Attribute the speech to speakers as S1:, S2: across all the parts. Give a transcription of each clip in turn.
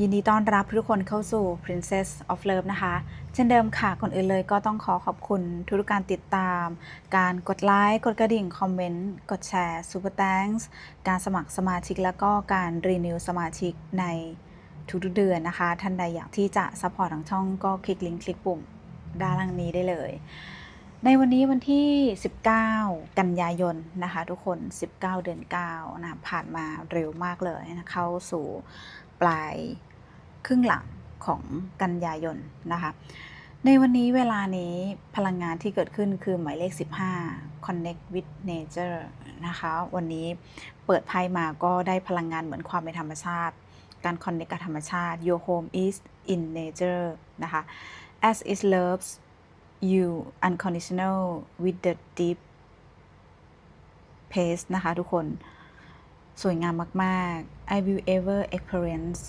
S1: ยินดีต้อนรับทุกคนเข้าสู่ Princess of Love นะคะ เช่นเดิมค่ะ ก่อนอื่นเลยก็ต้องขอขอบคุณทุกการติดตาม การกดไลค์ กดกระดิ่ง คอมเมนต์ กดแชร์ Super Thanks การสมัครสมาชิก แล้วก็การรีนิวสมาชิกในทุกๆเดือนนะคะ ท่านใดอยากที่จะซัพพอร์ตทางช่องก็คลิกลิงก์คลิกปุ่มด้านล่างนี้ได้เลย ในวันนี้วันที่ 19 กันยายนนะคะ ทุกคน 19 เดือน9นะผ่านมาเร็วมากเลยนะเข้าสู่ปลาย ครึ่งหลังของกันยายนนะคะในวันนี้เวลานี้พลังงานที่เกิดขึ้นคือหมายเลข 15 Connect with Nature นะคะ วันนี้เปิดไพ่มาก็ได้พลังงานเหมือนความเป็นธรรมชาติ การ connect กับธรรมชาติ Your home is in nature นะคะ as it loves you unconditional with the deep pace นะคะทุกคน สวยงามมาก ๆ I will ever experience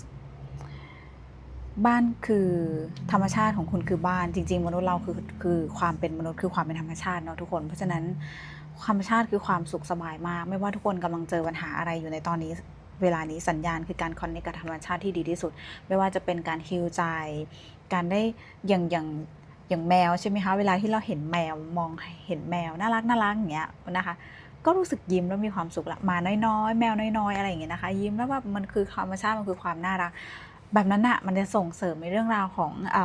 S1: บ้านคือธรรมชาติของคุณคือบ้านจริง ๆ มนุษย์เราคือคือความเป็นมนุษย์คือความเป็นธรรมชาติเนาะทุกคน เพราะฉะนั้นธรรมชาติคือความสุขสบายมาก ไม่ว่าทุกคนกำลังเจอปัญหาอะไรอยู่ในตอนนี้ เวลานี้สัญญาณคือการคอนเนคกับธรรมชาติที่ดีที่สุด ไม่ว่าจะเป็นการฮิลใจ การได้อย่างอย่างอย่างแมวใช่ไหมคะเวลาที่เราเห็นแมวมองเห็นแมวน่ารักน่ารักอย่างเงี้ยนะคะก็รู้สึกยิ้มแล้วมีความสุขละมาน้อยๆ แมวน้อยๆ อะไรอย่างเงี้ยนะคะ ยิ้มแล้วแบบมันคือธรรมชาติมันคือความน่ารัก แบบนั้นอะมันจะส่งเสริมในเรื่องราวของอ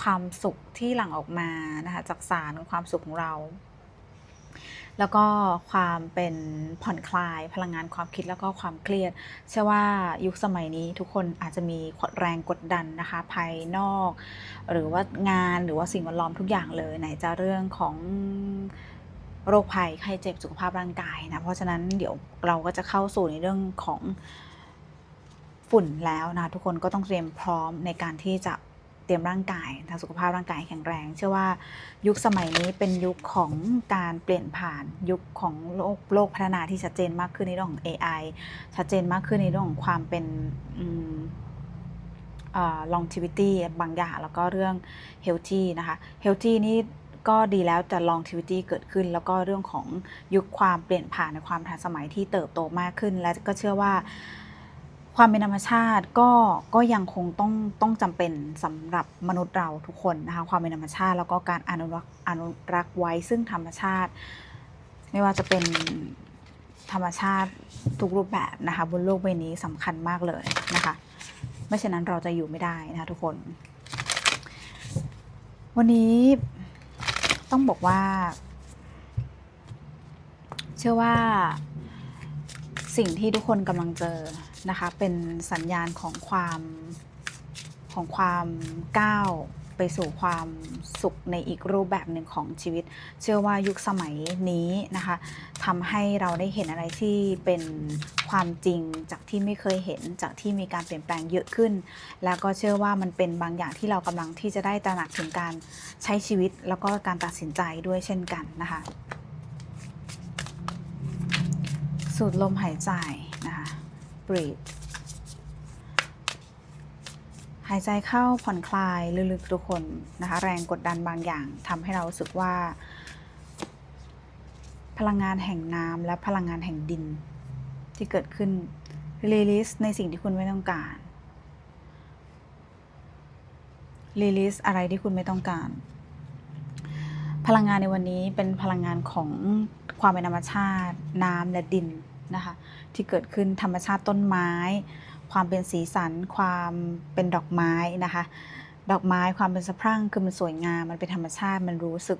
S1: ความสุขที่หลั่งออกมานะคะจากสารความสุขของเรา แล้วก็ความเป็นผ่อนคลายพลังงานความคิดแล้วก็ความเครียดเชื่อว่ายุคสมัยนี้ทุกคนอาจจะมีแรงกดดันนะคะภายนอก หรือว่างานหรือว่าสิ่งแวดล้อมทุกอย่างเลยไหนจะเรื่องของโรคภัยไข้เจ็บสุขภาพร่างกายนะเพราะฉะนั้นเดี๋ยวเราก็จะเข้าสู่ในเรื่องของ ฝุ่นแล้วนะทุกคนก็ต้องเตรียมพร้อมในการที่จะเตรียมร่างกายทางสุขภาพร่างกายแข็งแรง เชื่อว่ายุคสมัยนี้เป็นยุคของการเปลี่ยนผ่านยุคของโลกโลกพัฒนาที่ชัดเจนมากขึ้นในเรื่องของ AI ชัดเจนมากขึ้นในเรื่องของความเป็นอืมอ่า longevity บางอย่างแล้วก็เรื่อง healthy นะคะ healthy นี่ก็ดีแล้วแต่ longevity เกิดขึ้น แล้วก็เรื่องของยุคความเปลี่ยนผ่านในความทันสมัยที่เติบโตมากขึ้น และก็เชื่อว่า ความเป็นธรรมชาติก็ก็ยังคงต้องต้องจำเป็นสำหรับมนุษย์เราทุกคนนะคะความเป็นธรรมชาติ แล้วก็การอนุรักษ์อนุรักษ์ไว้ซึ่งธรรมชาติ ไม่ว่าจะเป็นธรรมชาติทุกรูปแบบนะคะบนโลกใบนี้สำคัญมากเลยนะคะไม่เช่นนั้นเราจะอยู่ไม่ได้นะคะทุกคน วันนี้ต้องบอกว่า เชื่อว่าสิ่งที่ทุกคนกำลังเจอ นะคะ เป็นสัญญาณของความของความก้าวไปสู่ความสุขในอีกรูปแบบหนึ่งของชีวิต เชื่อว่ายุคสมัยนี้นะคะทำให้เราได้เห็นอะไรที่เป็นความจริงจากที่ไม่เคยเห็นจากที่มีการเปลี่ยนแปลงเยอะขึ้น แล้วก็เชื่อว่ามันเป็นบางอย่างที่เรากำลังที่จะได้ตระหนักถึงการใช้ชีวิต แล้วก็การตัดสินใจด้วยเช่นกันนะคะ สูดลมหายใจ breathe หายใจเข้าผ่อนคลายลึกๆทุกคนนะคะ แรงกดดันบางอย่างทำให้เรารู้สึกว่า พลังงานแห่งน้ำและพลังงานแห่งดิน ที่เกิดขึ้น release ในสิ่งที่คุณไม่ต้องการ release อะไรที่คุณไม่ต้องการ พลังงานในวันนี้เป็นพลังงานของความเป็นธรรมชาติ น้ำและดิน นะคะที่เกิดขึ้นธรรมชาติต้นไม้ ความเป็นสีสัน ความเป็นดอกไม้นะคะดอกไม้ความเป็นสะพรั่งคือมันสวยงามมันเป็นธรรมชาติมันรู้สึก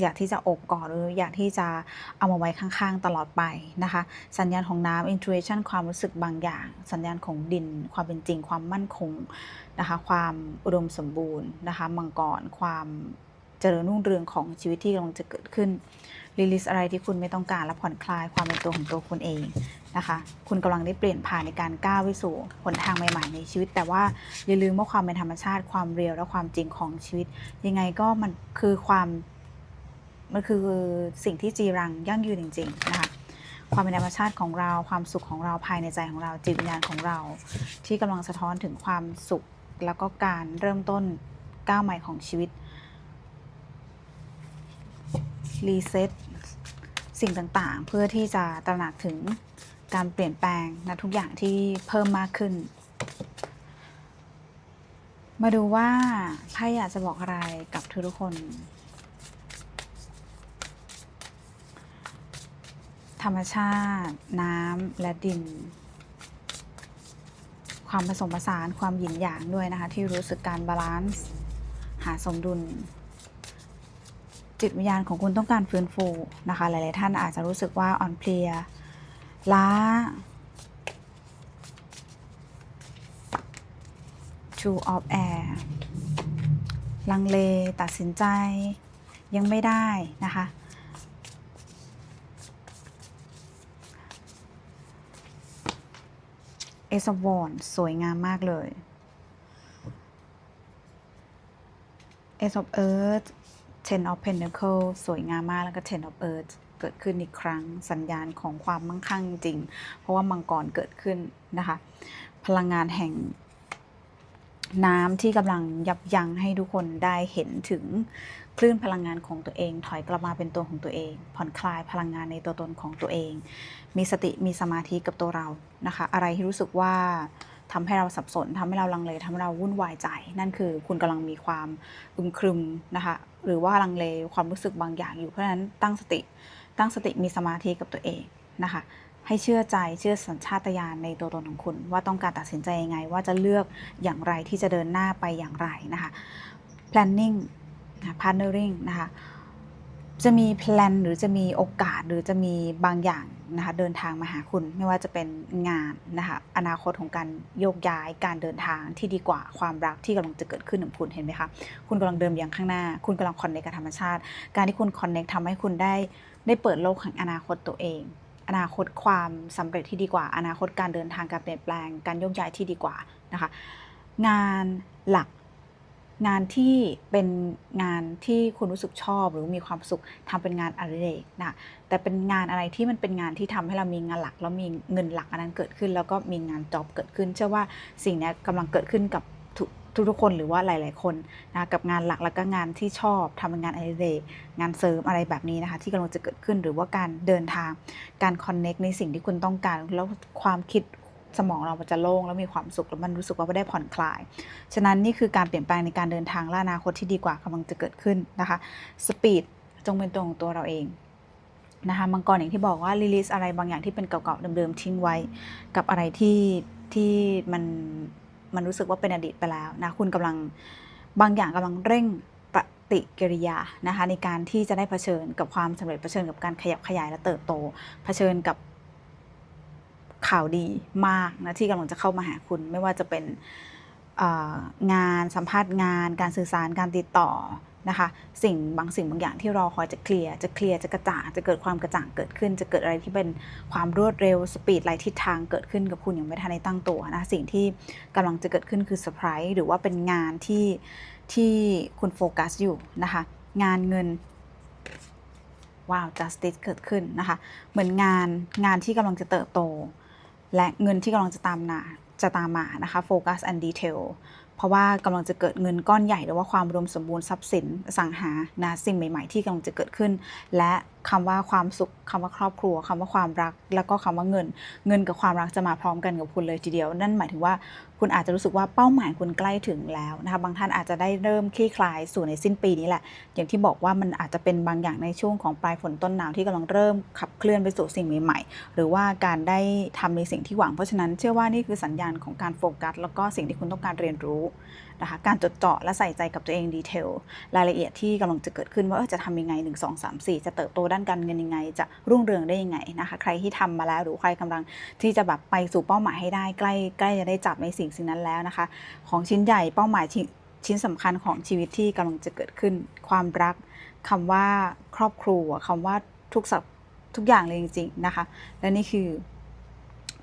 S1: อยากที่จะโอบกอดหรืออยากที่จะเอามาไว้ข้างๆตลอดไปนะคะ สัญญาณของน้ำ intuition ความรู้สึกบางอย่าง สัญญาณของดิน ความเป็นจริง ความมั่นคงนะคะ ความอุดมสมบูรณ์นะคะมังกรความเจริญรุ่งเรืองของชีวิตที่กำลังจะเกิดขึ้น รีลิสอะไรที่คุณไม่ต้องการและผ่อนคลายความเป็นตัวของตัวคุณเองนะคะ คุณกำลังได้เปลี่ยนผ่านในการก้าวไปสู่หนทางใหม่ๆในชีวิต แต่ว่าอย่าลืมว่าความเป็นธรรมชาติความเรียวและความจริงของชีวิต ยังไงก็มันคือความมันคือสิ่งที่จีรังยั่งยืนจริง ๆ นะคะความเป็นธรรมชาติของเราความสุขของเราภายในใจของเราจิตวิญญาณของเรา ที่กำลังสะท้อนถึงความสุข แล้วก็การเริ่มต้นก้าวใหม่ของชีวิต รีเซ็ตสิ่งต่างๆ เพื่อที่จะตระหนักถึงการเปลี่ยนแปลงนะทุกอย่างที่เพิ่มมากขึ้น มาดูว่าไพ่อยากจะบอกอะไรกับทุกๆคนธรรมชาติ น้ำและดิน ความผสมผสานความหยินหยางด้วยนะคะ ที่รู้สึกการบาลานซ์ หาสมดุล จิตวิญญาณของคุณต้องการฟื้นฟูนะคะ หลาย ๆ ท่านอาจจะรู้สึกว่าอ่อนเพลีย ล้า Two of Air ลังเล ตัดสินใจ ยังไม่ได้นะคะ Ace of Wands สวยงามมากเลย Ace of Earth Ten of Pentacles สวยงามมากแล้วก็ Ten of Earth เกิดขึ้นอีกครั้งสัญญาณของความมั่งคั่งจริง เพราะว่ามังกรเกิดขึ้นนะคะ พลังงานแห่งน้ำที่กำลังยับยั้งให้ทุกคนได้เห็นถึงคลื่นพลังงานของตัวเอง ถอยกลับมาเป็นตัวของตัวเอง ผ่อนคลายพลังงานในตัวตนของตัวเอง มีสติมีสมาธิกับตัวเรานะคะ อะไรที่รู้สึกว่าทำให้เราสับสนทำให้เราลังเลทำให้เราวุ่นวายใจ นั่นคือคุณกำลังมีความอึมครึมนะคะ หรือว่าลังเลความรู้สึกบางอย่างอยู่เพราะฉะนั้นตั้งสติ ตั้งสติมีสมาธิกับตัวเองนะคะ ให้เชื่อใจเชื่อสัญชาตญาณในตัวตนของคุณ ว่าต้องการตัดสินใจยังไง ว่าจะเลือกอย่างไรที่จะเดินหน้าไปอย่างไรนะคะ planning นะ partnering นะคะจะมีแพลนหรือจะมีโอกาสหรือจะมีบางอย่าง นะคะเดินทางมาหาคุณไม่ว่าจะเป็นงานนะคะอนาคตของการโยกย้ายการเดินทางที่ดีกว่าความรักที่กำลังจะเกิดขึ้นของคุณเห็นไหมคะคุณกำลังเดินอย่างข้างหน้า คุณกำลังคอนเนคกับธรรมชาติ การที่คุณคอนเนคทำให้คุณได้ได้เปิดโลกแห่งอนาคตตัวเอง อนาคตความสำเร็จที่ดีกว่า อนาคตการเดินทางการเปลี่ยนแปลง การโยกย้ายที่ดีกว่านะคะงานหลัก งานที่เป็นงานที่คุณรู้สึกชอบหรือมีความสุขทำเป็นงานอดิเรกนะแต่เป็นงานอะไรที่มันเป็นงานที่ทำให้เรามีงานหลักแล้วมีเงินหลักอันนั้นเกิดขึ้น แล้วก็มีงานจ็อบเกิดขึ้น เชื่อว่าสิ่งนี้กำลังเกิดขึ้นกับทุกทุกๆคนหรือว่าหลาย ๆ คนนะกับงานหลักแล้วก็งานที่ชอบทำเป็นงานอดิเรกงานเสริมอะไรแบบนี้นะคะ ที่กำลังจะเกิดขึ้นหรือว่าการเดินทางการคอนเน็กในสิ่งที่คุณต้องการ แล้วความคิด สมองเรามันจะโล่งแล้วมีความสุขแล้วมันรู้สึกว่าได้ผ่อนคลาย ฉะนั้นนี่คือการเปลี่ยนแปลงในการเดินทางละอนาคตที่ดีกว่ากำลังจะเกิดขึ้นนะคะสปีดจงเป็นตัวของตัวเราเองนะคะมังกรอย่างที่บอกว่ารีลิสอะไรบางอย่างที่เป็นเก่าๆเดิมๆทิ้งไว้ กับอะไรที่ที่มันมันรู้สึกว่าเป็นอดีตไปแล้วนะคุณกำลังบางอย่างกำลังเร่งปฏิกิริยานะคะในการที่จะได้เผชิญกับความสำเร็จเผชิญกับการขยับขยายและเติบโตเผชิญกับ ข่าวดีมากนะที่กำลังจะเข้ามาหาคุณ ไม่ว่าจะเป็นงานสัมภาษณ์งาน การสื่อสารการติดต่อนะคะสิ่งบางสิ่งบางอย่างที่รอคอยจะเคลียร์จะเคลียร์จะกระจ่างจะเกิดความกระจ่างเกิดขึ้น จะเกิดอะไรที่เป็นความรวดเร็วสปีดไหลทิศทางเกิดขึ้นกับคุณอย่างไม่ทันได้ตั้งตัวนะสิ่งที่กำลังจะเกิดขึ้นคือเซอร์ไพรส์หรือว่าเป็นงานที่ที่คุณโฟกัสอยู่นะคะงานเงินว้าว justice เกิดขึ้นนะคะเหมือนงานงานที่กำลังจะเติบโต และเงินที่กำลังจะตามมาจะตามมานะคะโฟกัส and detail เพราะว่ากำลังจะเกิดเงินก้อนใหญ่ หรือว่าความรวมสมบูรณ์ทรัพย์สินสังหานะสิ่งใหม่ ๆ ที่กำลังจะเกิดขึ้น และ คำว่าความสุขคำว่าครอบครัวคำว่าความรัก แล้วก็คำว่าเงิน เงินกับความรักจะมาพร้อมกันกับคุณเลยทีเดียว นั่นหมายถึงว่าคุณอาจจะรู้สึกว่าเป้าหมายคุณใกล้ถึงแล้วนะคะบางท่านอาจจะได้เริ่มคลี่คลายสู่ในสิ้นปีนี้แหละ อย่างที่บอกว่ามันอาจจะเป็นบางอย่างในช่วงของปลายฝนต้นหนาวที่กำลังเริ่มขับเคลื่อนไปสู่สิ่งใหม่ๆ หรือว่าการได้ทำในสิ่งที่หวังเพราะฉะนั้นเชื่อว่านี่คือสัญญาณของการโฟกัสแล้วก็สิ่งที่คุณต้องการเรียนรู้ นะคะการจดเจาะและใส่ใจกับตัวเองดีเทลรายละเอียดที่กำลังจะเกิดขึ้นว่าจะทำยังไง 1 2 3 4 จะเติบโตด้านการเงินยังไง จะรุ่งเรืองได้ยังไงนะคะใครที่ทำมาแล้วหรือใครกำลังที่จะแบบไปสู่เป้าหมายให้ได้ใกล้ใกล้จะได้จับในสิ่งสิ่งนั้นแล้วนะคะ ของชิ้นใหญ่เป้าหมายชิ้นชิ้นสำคัญของชีวิตที่กำลังจะเกิดขึ้น ความรักคำว่าครอบครัวคำว่าทุกสับทุกอย่างเลยจริงๆนะคะ และนี่คือ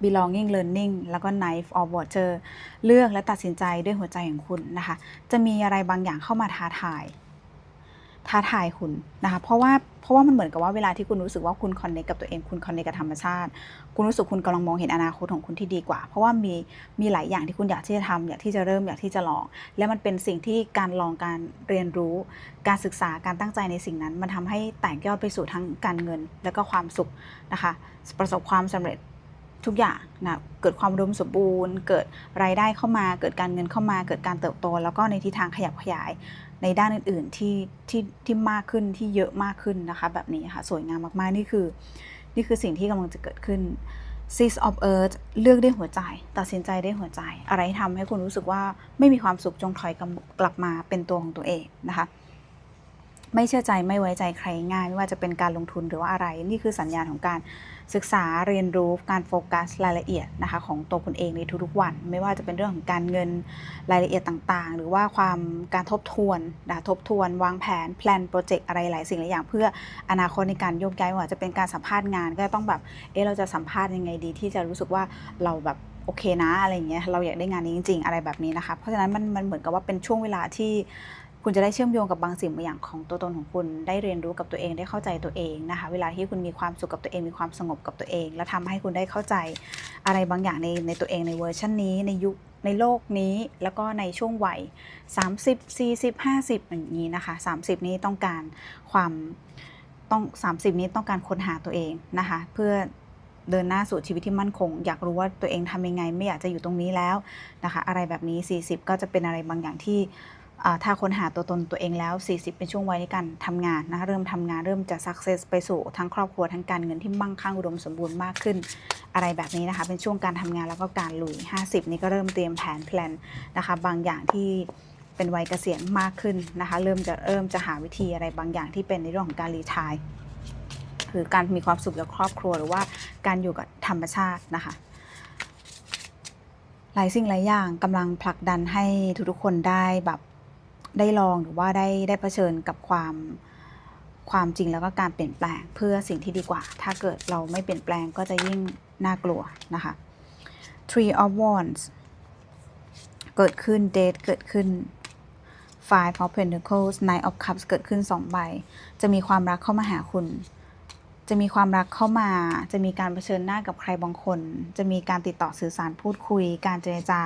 S1: belonging learning แล้วก็ knife of water เลือกและตัดสินใจด้วยหัวใจของคุณนะคะ จะมีอะไรบางอย่างเข้ามาท้าทาย ท้าทายคุณนะคะ เพราะว่าเพราะว่ามันเหมือนกับว่าเวลาที่คุณรู้สึกว่าคุณคอนเนคกับตัวเอง คุณคอนเนคกับธรรมชาติ คุณรู้สึกคุณกำลังมองเห็นอนาคตของคุณที่ดีกว่า เพราะว่ามีมีหลายอย่างที่คุณอยากที่จะทำอยากที่จะเริ่มอยากที่จะลอง และมันเป็นสิ่งที่การลองการเรียนรู้ การศึกษาการตั้งใจในสิ่งนั้น มันทำให้แตกยอดไปสู่ทั้งการเงิน และก็ความสุขนะคะ ประสบความสำเร็จ ทุกอย่างนะเกิดความอุมสมบูรณ์ เกิดรายได้เข้ามา เกิดการเงินเข้ามา เกิดการเติบโต แล้วก็ในทิศทางขยับขยายในด้านอื่นๆที่ที่ที่มากขึ้นที่เยอะมากขึ้นนะคะ แบบนี้ค่ะสวยงามมากๆนี่คือ นี่คือสิ่งที่กำลังจะเกิดขึ้น Six of Earth เลือกด้หัวใจ ตัดสินใจได้หัวใจ อะไรที่ทำให้คุณรู้สึกว่าไม่มีความสุขจงถอยกลับมาเป็นตัวของตัวเองนะคะไม่เชื่อใจไม่ไว้ใจใครง่าย ไม่ว่าจะเป็นการลงทุนหรือว่าอะไร นี่คือสัญญาณของการ ศึกษาเรียนรู้การโฟกัสรายละเอียดนะคะของตัวคุณเองในทุกๆวัน ไม่ว่าจะเป็นเรื่องของการเงินรายละเอียดต่างๆ หรือว่าความการทบทวนนะทบทวน วางแผน แพลนโปรเจกต์อะไรหลายสิ่งหลายอย่าง เพื่ออนาคตในการโยกย้ายว่าจะเป็นการสัมภาษณ์งาน ก็ต้องแบบเออเราจะสัมภาษณ์ยังไงดี ที่จะรู้สึกว่าเราแบบโอเคนะอะไรเงี้ยเราอยากได้งานนี้จริง ๆ อะไรแบบนี้นะคะเพราะฉะนั้นมันมันเหมือนกับว่าเป็นช่วงเวลาที่ คุณจะได้เชื่อมโยงกับบางสิ่งบางอย่างของตัวตนของคุณ ได้เรียนรู้กับตัวเองได้เข้าใจตัวเองนะคะ เวลาที่คุณมีความสุขกับตัวเองมีความสงบกับตัวเอง และทำให้คุณได้เข้าใจอะไรบางอย่างในในตัวเองในเวอร์ชันนี้ในยุคในโลกนี้แล้วก็ในช่วงวัย 30 40 50 อย่างนี้นะคะ 30 นี้ต้องการความต้อง30 นี้ต้องการค้นหาตัวเองนะคะ เพื่อเดินหน้าสู่ชีวิตที่มั่นคง อยากรู้ว่าตัวเองทำยังไง ไม่อยากจะอยู่ตรงนี้แล้วนะคะ อะไรแบบนี้ 40 ก็จะเป็นอะไรบางอย่างที่ ถ้าค้นหาตัวตนตัวเองแล้ว 40 เป็นช่วงวัยในการทำงานนะเริ่มทำงานเริ่มจะ success ไปสู่ทั้งครอบครัวทั้งการเงินที่มั่งคั่งอุดมสมบูรณ์มากขึ้น อะไรแบบนี้นะคะเป็นช่วงการทำงานแล้วก็การลุย 50 นี่ก็เริ่มเตรียมแผนแพลนนะคะบางอย่างที่เป็นวัยเกษียณมากขึ้นนะคะเริ่มจะเริ่มจะหาวิธีอะไรบางอย่างที่เป็นในเรื่องของการรีทายคือการมีความสุขกับครอบครัวหรือว่าการอยู่กับธรรมชาตินะคะหลายสิ่งหลายอย่างกำลังผลักดันให้ทุกๆคนได้แบบ ได้ลองหรือว่าได้ได้เผชิญกับความความจริงแล้วก็การเปลี่ยนแปลงเพื่อสิ่งที่ดีกว่า ถ้าเกิดเราไม่เปลี่ยนแปลงก็จะยิ่งน่ากลัวนะคะ Three of Wands เกิดขึ้น Date เกิดขึ้น Five of Pentacles Nine of Cups เกิดขึ้น2ใบ จะมีความรักเข้ามาหาคุณ จะมีความรักเข้ามา จะมีการเผชิญหน้ากับใครบางคน จะมีการติดต่อสื่อสารพูดคุย การเจรจา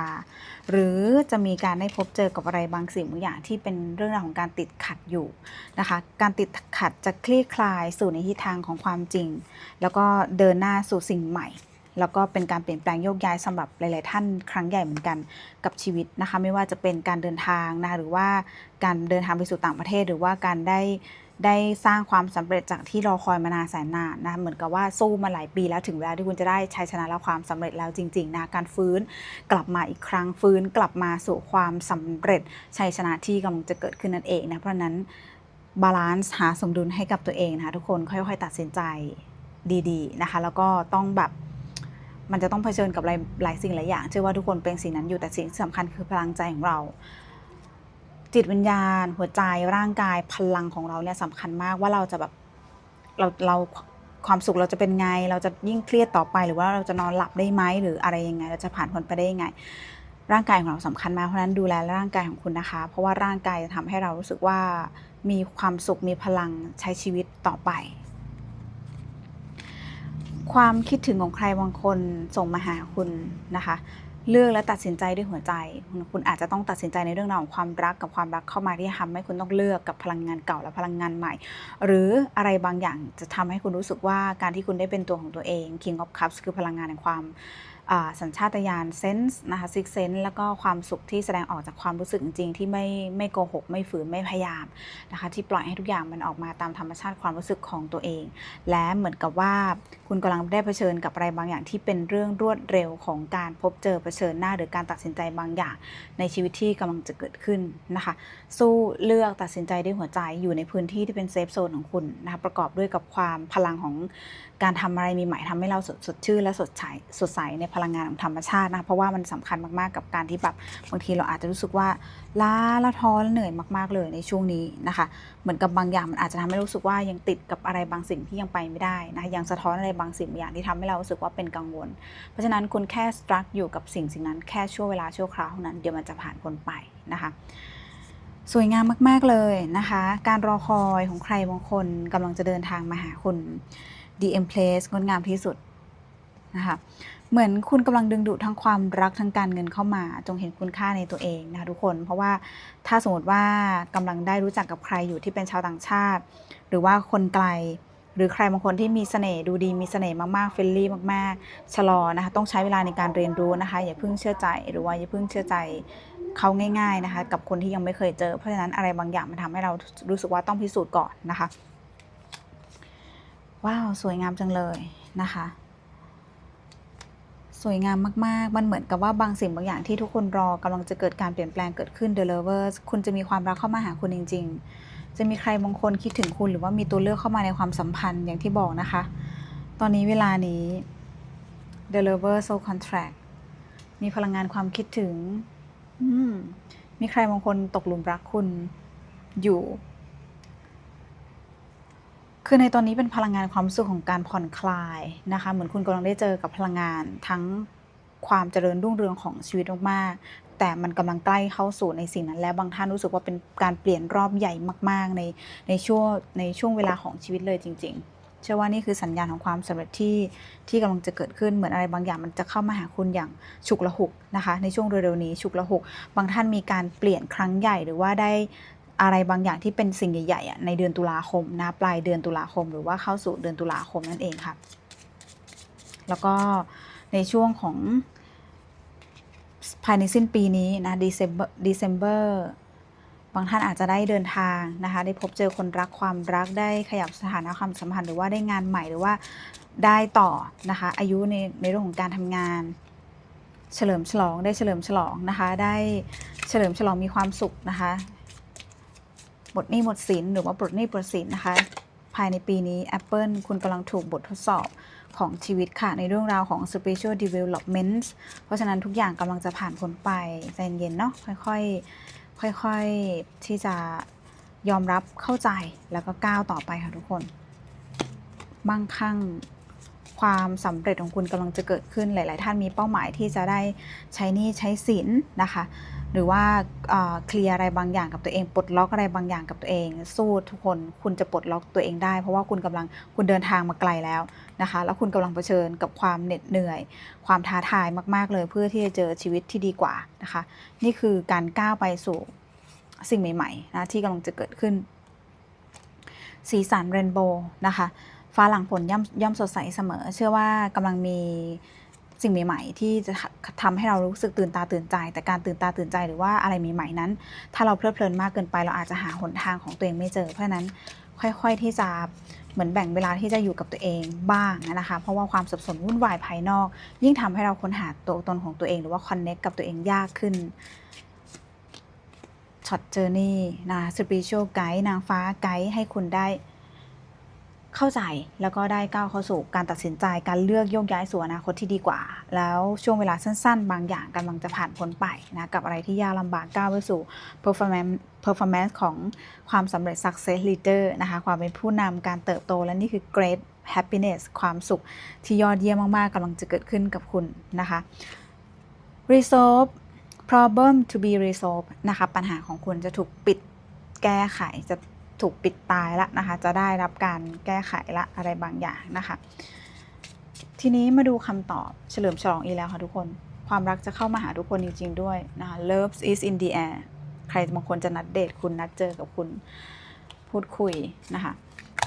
S1: หรือจะมีการได้พบเจอกับอะไรบางสิ่งบางอย่างที่เป็นเรื่องราวของการติดขัดอยู่นะคะ การติดขัดจะคลี่คลายสู่ในทิศทางของความจริง แล้วก็เดินหน้าสู่สิ่งใหม่ แล้วก็เป็นการเปลี่ยนแปลงโยกย้ายสำหรับหลาย ๆ ท่านครั้งใหญ่เหมือนกันกับชีวิตนะคะ ไม่ว่าจะเป็นการเดินทางนะหรือว่าการเดินทางไปสู่ต่างประเทศ หรือว่าการได้ ได้สร้างความสำเร็จจากที่รอคอยมานานแสนนานนะเหมือนกับว่าสู้มาหลายปีแล้วถึงเวลาที่คุณจะได้ชัยชนะและความสำเร็จแล้วจริงๆนะการฟื้นกลับมาอีกครั้งฟื้นกลับมาสู่ความสำเร็จชัยชนะที่กำลังจะเกิดขึ้นนั่นเองนะเพราะนั้นบาลานซ์หาสมดุลให้กับตัวเองนะคะทุกคนค่อยๆตัดสินใจดีๆนะคะ แล้วก็ต้องแบบมันจะต้องเผชิญกับหลายสิ่งหลายอย่างเชื่อว่าทุกคนเป็นสิ่งนั้นอยู่แต่สิ่งสำคัญคือพลังใจของเรา จิตวิญญาณ หัวใจร่างกายพลังของเราเนี่ยสำคัญมากว่าเราจะแบบเราเราความสุขเราจะเป็นไง เราจะยิ่งเครียดต่อไปหรือว่าเราจะนอนหลับได้ไหมหรืออะไรยังไง เราจะผ่านพ้นไปได้ยังไง ร่างกายของเราสำคัญมากเพราะฉะนั้นดูแลร่างกายของคุณนะคะ เพราะว่าร่างกายจะทำให้เรารู้สึกว่ามีความสุขมีพลังใช้ชีวิตต่อไป ความคิดถึงของใครบางคนส่งมาหาคุณนะคะ เลือกและตัดสินใจด้วยหัวใจ คุณอาจจะต้องตัดสินใจในเรื่องราวของความรักกับความรักเข้ามาที่ทำให้คุณต้องเลือกกับพลังงานเก่าและพลังงานใหม่ หรืออะไรบางอย่างจะทำให้คุณรู้สึกว่าการที่คุณได้เป็นตัวของตัวเอง King of Cups คือพลังงานแห่งความ สัญชาตญาณเซนส์นะคะซิกเซนส์แล้วก็ความสุขที่แสดงออกจากความรู้สึกจริง ๆ ที่ไม่ไม่โกหก ไม่ฝืน ไม่พยายามนะคะที่ปล่อยให้ทุกอย่างมันออกมาตามธรรมชาติความรู้สึกของตัวเอง และเหมือนกับว่าคุณกำลังได้เผชิญกับอะไรบางอย่างที่เป็นเรื่องรวดเร็วของการพบเจอเผชิญหน้า หรือการตัดสินใจบางอย่าง ในชีวิตที่กำลังจะเกิดขึ้นนะคะ สู้เลือกตัดสินใจด้วยหัวใจอยู่ในพื้นที่ที่เป็นเซฟโซนของคุณนะคะประกอบด้วยกับความพลังของ การทำอะไรมีใหม่ทำให้เราสดสดชื่นและสดใสสดใสในพลังงานของธรรมชาตินะเพราะว่ามันสำคัญมากๆกับการที่แบบบางทีเราอาจจะรู้สึกว่าล้าละท้อและเหนื่อยมากๆเลยในช่วงนี้นะคะ เหมือนกับบางอย่างมันอาจจะทำให้รู้สึกว่ายังติดกับอะไรบางสิ่งที่ยังไปไม่ได้นะยังสะท้อนอะไรบางสิ่งบางอย่างที่ทำให้เรารู้สึกว่าเป็นกังวล เพราะฉะนั้นคุณแค่สตรักอยู่กับสิ่งสิ่งนั้นแค่ช่วงเวลาชั่วคราวเท่านั้นเดี๋ยวมันจะผ่านพ้นไปนะคะสวยงามมาก ๆ เลยนะคะ การรอคอยของใครบางคนกำลังจะเดินทางมาหาคุณ DM Place งดงามที่สุดนะคะเหมือนคุณกำลังดึงดูดทั้งความรักทั้งการเงินเข้ามา จงเห็นคุณค่าในตัวเองนะคะทุกคน เพราะว่าถ้าสมมติว่ากำลังได้รู้จักกับใครอยู่ที่เป็นชาวต่างชาติ หรือว่าคนไกล หรือใครบางคนที่มีเสน่ห์ดูดีมีเสน่ห์มากๆเฟรนลี่มากๆชะลอนะคะต้องใช้เวลาในการเรียนรู้นะคะอย่าเพิ่งเชื่อใจหรือว่าอย่าเพิ่งเชื่อใจเขาง่าย ๆนะคะ กับคนที่ยังไม่เคยเจอ เพราะฉะนั้นอะไรบางอย่างมันทำให้เรารู้สึกว่าต้องพิสูจน์ก่อนนะคะ ว้าว สวยงามจังเลยนะคะ สวยงามมากๆ มันเหมือนกับว่าบางสิ่งบางอย่างที่ทุกคนรอกำลังจะเกิดการเปลี่ยนแปลงเกิดขึ้น The Lovers คุณจะมีความรักเข้ามาหาคุณจริง ๆ จะมีใครบางคนคิดถึงคุณหรือว่ามีตัวเลือกเข้ามาในความสัมพันธ์อย่างที่บอกนะคะ ตอนนี้เวลานี้ The Lover Soul Contract มีพลังงานความคิดถึงมมีใครบางคนตกหลุมรักคุณอยู่ คือในตอนนี้เป็นพลังงานความรู้สึกของการผ่อนคลายนะคะ เหมือนคุณกำลังได้เจอกับพลังงานทั้งความเจริญรุ่งเรืองของชีวิตมากๆ แต่มันกำลังใกล้เข้าสู่ในสิ่งนั้น แล้วบางท่านรู้สึกว่าเป็นการเปลี่ยนรอบใหญ่มาก ๆ ในในช่วงในช่วงเวลาของชีวิตเลยจริง ๆ เชื่อว่านี่คือสัญญาณของความสำเร็จที่ที่กำลังจะเกิดขึ้นเหมือนอะไรบางอย่างมันจะเข้ามาหาคุณอย่างฉุกละหุกนะคะ ในช่วงเร็วๆนี้ฉุกละหุก บางท่านมีการเปลี่ยนครั้งใหญ่หรือว่าได้ อะไรบางอย่างที่เป็นสิ่งใหญ่ๆในเดือนตุลาคมนะปลายเดือนตุลาคม หรือว่าเข้าสู่เดือนตุลาคมนั่นเองค่ะ แล้วก็ในช่วงของภายในสิ้นปีนี้นะ December December บางท่านอาจจะได้เดินทางนะคะได้พบเจอคนรักความรักได้ขยับสถานะความสัมพันธ์หรือว่าได้งานใหม่หรือว่าได้ต่อนะคะอายุในในเรื่องของการทำงาน เฉลิมฉลองได้เฉลิมฉลองนะคะได้เฉลิมฉลองมีความสุขนะคะ หมดหนี้หมดสินหรือว่าปลดหนี้ปลดสินนะคะ ภายในปีนี้ Apple คุณกำลังถูกบททดสอบของชีวิตค่ะ ในเรื่องราวของ spiritual development เพราะฉะนั้นทุกอย่างกำลังจะผ่านพ้นไปใจเย็นๆเนาะค่อยๆค่อยๆที่จะยอมรับเข้าใจแล้วก็ก้าวต่อไปค่ะทุกคนมั่งคั่งความสำเร็จของคุณกำลังจะเกิดขึ้นหลาย ๆ ท่านมีเป้าหมายที่จะได้ใช้นี้ใช้สินนะคะ หรือว่าเคลียร์อะไรบางอย่างกับตัวเอง ปลดล็อกอะไรบางอย่างกับตัวเอง สู้ทุกคนคุณจะปลดล็อกตัวเองได้ เพราะว่าคุณกำลังคุณเดินทางมาไกลแล้วนะคะ แล้วคุณกำลังเผชิญกับความเหน็ดเหนื่อย ความท้าทายมากๆเลย เพื่อที่จะเจอชีวิตที่ดีกว่านะคะ นี่คือการก้าวไปสู่สิ่งใหม่ๆนะที่กำลังจะเกิดขึ้น สีสันเรนโบว์นะคะ ฟ้าหลังฝนย่อมย่อมสดใสเสมอ เชื่อว่ากำลังมี สิ่งใหม่ๆ ที่จะทำให้เรารู้สึกตื่นตาตื่นใจ แต่การตื่นตาตื่นใจหรือว่าอะไรใหม่ๆนั้น ถ้าเราเพลิดเพลินมากเกินไป เราอาจจะหาหนทางของตัวเองไม่เจอ เพราะนั้นค่อยๆที่จะเหมือนแบ่งเวลาที่จะอยู่กับตัวเองบ้างนะคะ เพราะว่าความสับสนวุ่นวายภายนอก ยิ่งทำให้เราค้นหาตัวตนของตัวเอง หรือว่าคอนเน็กกับตัวเองยากขึ้นช็อตเจอร์นี่นะสปิช u ลไกด์นางฟ้าไกด์ให้คุณได้ เข้าใจแล้วก็ได้ก้าวเข้าสู่การตัดสินใจการเลือกโยกย้ายสู่อนาคตที่ดีกว่า แล้วช่วงเวลาสั้นๆ บางอย่างกำลังจะผ่านพ้นไปนะกับอะไรที่ยากลำบากก้าวไปสู่ performance performance ของความสำเร็จ success leader นะคะความเป็นผู้นำการเติบโตและนี่คือ great happiness ความสุขที่ยอดเยี่ยมมากๆกำลังจะเกิดขึ้นกับคุณนะคะ resolve problem to be resolved นะคะปัญหาของคุณจะถูกปิดแก้ไขจะ ถูกปิดตายละนะคะ จะได้รับการแก้ไขละอะไรบางอย่างนะคะ ทีนี้มาดูคำตอบเฉลิมฉลองอีแล้วค่ะทุกคน ความรักจะเข้ามาหาทุกคนจริงๆด้วยนะคะ love is in the air ใครบางคนจะนัดเดทคุณนัดเจอกับคุณพูดคุยนะคะ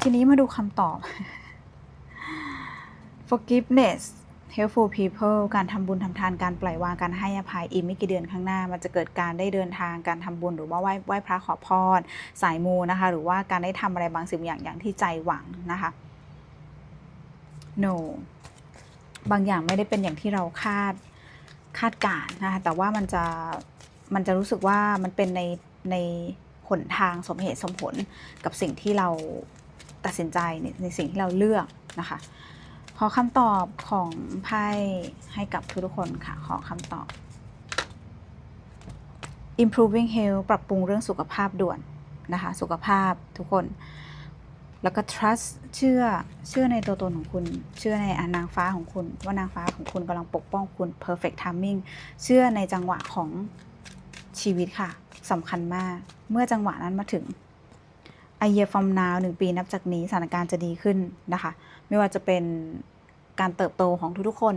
S1: ทีนี้มาดูคำตอบ forgiveness helpful people การทำบุญทำทานการปล่อยวางการให้อภัยอีกไม่กี่เดือนข้างหน้า มันจะเกิดการได้เดินทางการทำบุญหรือว่าไหว้ไหว้พระขอพรสายมูนะคะ หรือว่าการได้ทำอะไรบางสิ่งอย่างอย่างที่ใจหวังนะคะ no บางอย่างไม่ได้เป็นอย่างที่เราคาดคาดการนะคะแต่ว่ามันจะมันจะรู้สึกว่ามันเป็นในในหนทางสมเหตุสมผลกับสิ่งที่เราตัดสินใจในในสิ่งที่เราเลือกนะคะ ขอคำตอบของไพ่ให้กับทุกๆคนค่ะ ขอคำตอบ improving health ปรับปรุงเรื่องสุขภาพด่วนนะคะ สุขภาพทุกคน แล้วก็ trust เชื่อ เชื่อในตัวตนของคุณ เชื่อในอนางฟ้าของคุณ ว่านางฟ้าของคุณกำลังปกป้องคุณ perfect timing เชื่อในจังหวะของชีวิตค่ะสำคัญมาก เมื่อจังหวะนั้นมาถึง a year from now หนึ่งปีนับจากนี้สถานการณ์จะดีขึ้นนะคะ ไม่ว่าจะเป็นการเติบโตของทุกๆคน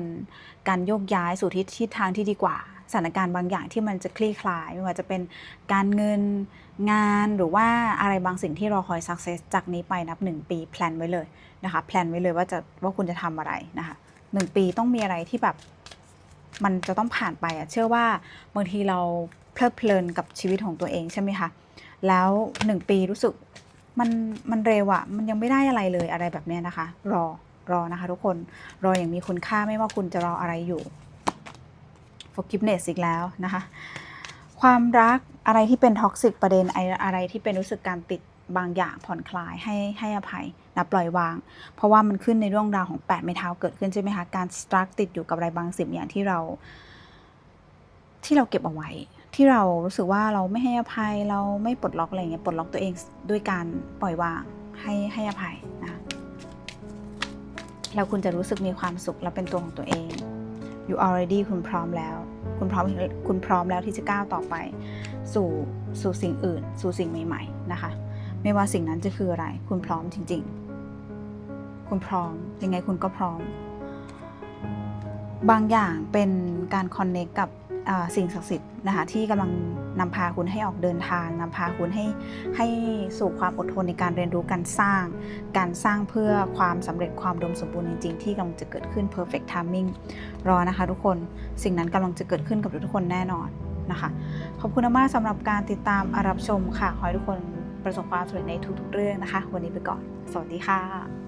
S1: การโยกย้ายสู่ทิศทิศทางที่ดีกว่า สถานการณ์บางอย่างที่มันจะคลี่คลาย ไม่ว่าจะเป็นการเงินงานหรือว่าอะไรบางสิ่งที่รอคอย success จากนี้ไปนับ 1 ปีแพลนไว้เลยนะคะแพลนไว้เลยว่าจะว่าคุณจะทำอะไรนะคะหนึ่งปีต้องมีอะไรที่แบบมันจะต้องผ่านไปอะเชื่อว่าบางทีเราเพลิดเพลินกับชีวิตของตัวเองใช่ไหมคะแล้วหนึ่งปีรู้สึก มันมันเร็วอะมันยังไม่ได้อะไรเลยอะไรแบบเนี้ยนะคะ รอรอนะคะ ทุกคนรออย่างมีคุณค่าไม่ว่าคุณจะรออะไรอยู่ forgiveness อีกแล้วนะคะ ความรักอะไรที่เป็นท็อกซิกประเด็นอะไรที่เป็นรู้สึกการติดบางอย่างผ่อนคลายให้ให้อภัยนะปล่อยวาง เพราะว่ามันขึ้นในเรื่องราวของแปดไม้เท้าเกิดขึ้นใช่ไหมคะ การสตรักติดอยู่กับอะไรบางสิ่งอย่างที่เรา ที่เราเก็บเอาไว้ ที่เรารู้สึกว่าเราไม่ให้อภัยเราไม่ปลดล็อกอะไรเงี้ยปลดล็อกตัวเองด้วยการปล่อยวางให้ให้อภัยนะแล้วคุณจะรู้สึกมีความสุขและเป็นตัวของตัวเอง you already คุณพร้อมแล้ว คุณพร้อมคุณพร้อมแล้วที่จะก้าวต่อไป สู่สู่สิ่งอื่น สู่สิ่งใหม่ๆนะคะ ไม่ว่าสิ่งนั้นจะคืออะไร คุณพร้อมจริง ๆ คุณพร้อมยังไงคุณก็พร้อม บางอย่างเป็นการคอนเน c กกับ สิ่งศักดิ์สิทธิ์นะคะที่กำลังนำพาคุณให้ออกเดินทางนำพาคุณให้ให้สู่ความอดทนในการเรียนรู้การสร้าง การสร้างเพื่อความสำเร็จความดมสมบูรณ์จริง ๆ ที่กำลังจะเกิดขึ้น perfect timing รอนะคะทุกคนสิ่งนั้นกำลังจะเกิดขึ้นกับทุกคนแน่นอนนะคะขอบคุณมากสำหรับการติดตามรับชมค่ะขอให้ทุกคนประสบความสำเร็จในทุกๆเรื่องนะคะ วันนี้ไปก่อน สวัสดีค่ะ